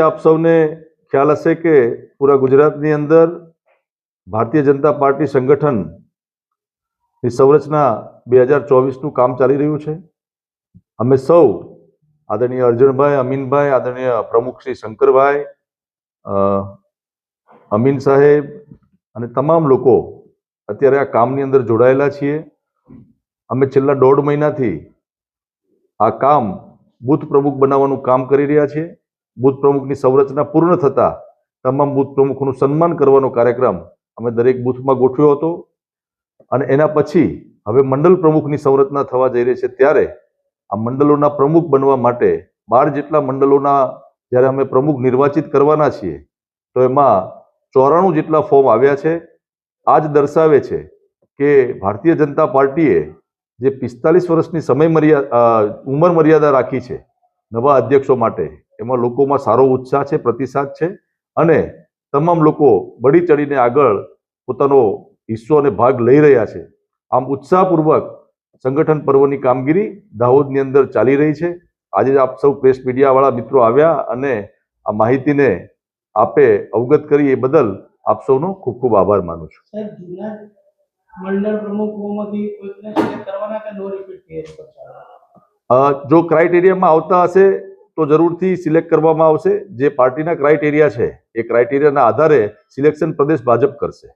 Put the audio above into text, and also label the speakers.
Speaker 1: આપ સૌને ખ્યાલ હશે કે પૂરા ગુજરાતની અંદર ભારતીય જનતા પાર્ટી સંગઠનની સંરચના બે હજાર ચોવીસનું કામ ચાલી રહ્યું છે. અમે સૌ આદરણીય અર્જણભાઈ અમીનભાઈ, આદરણીય પ્રમુખ શ્રી શંકરભાઈ અમીન સાહેબ અને તમામ લોકો અત્યારે આ કામની અંદર જોડાયેલા છીએ. અમે છેલ્લા દોઢ મહિનાથી આ કામ બૂથ પ્રમુખ બનાવવાનું કામ કરી રહ્યા છીએ. બૂથ પ્રમુખની સંરચના પૂર્ણ થતા તમામ બૂથ પ્રમુખોનું સન્માન કરવાનો કાર્યક્રમ અમે દરેક બૂથમાં ગોઠવ્યો હતો. અને એના પછી હવે મંડળ પ્રમુખની સંરચના થવા જઈ રહી છે ત્યારે આ મંડળોના પ્રમુખ બનવા માટે બાર જેટલા મંડળોના જ્યારે અમે પ્રમુખ નિર્વાચિત કરવાના છીએ તો એમાં ચોરાણું જેટલા ફોર્મ આવ્યા છે. આ જ દર્શાવે છે કે ભારતીય જનતા પાર્ટીએ જે પિસ્તાલીસ વર્ષની સમય મર્યાદા ઉંમર મર્યાદા રાખી છે નવા અધ્યક્ષો માટે એમાં લોકોમાં સારો ઉત્સાહ છે પ્રતિસાદ છે અને તમામ લોકો બળી ચડીને આગળ પોતાનો હિસ્સો અને ભાગ લઈ રહ્યા છે. આમ ઉત્સાહપૂર્વક સંગઠન પર્વની કામગીરી દાહોદની અંદર ચાલી રહી છે. આજે આપ સૌ પ્રેસ મીડિયાવાળા મિત્રો આવ્યા અને આ માહિતીને આપે અવગત કરી એ બદલ આપ સૌનો ખૂબ ખૂબ આભાર માનું છું.
Speaker 2: મંડળ પ્રમુખોમાંથી કોઈકને સિલેક્ટ કરવાના કે નો રિપીટ તૈયારી
Speaker 1: જો ક્રાઇટેરિયામાં આવતા હશે તો જરૂરથી સિલેક્ટ કરવામાં આવશે. જે પાર્ટીના ક્રાઇટેરિયા છે, એ ક્રાઇટેરિયાના આધારે સિલેક્શન પ્રદેશ ભાજપ કરશે.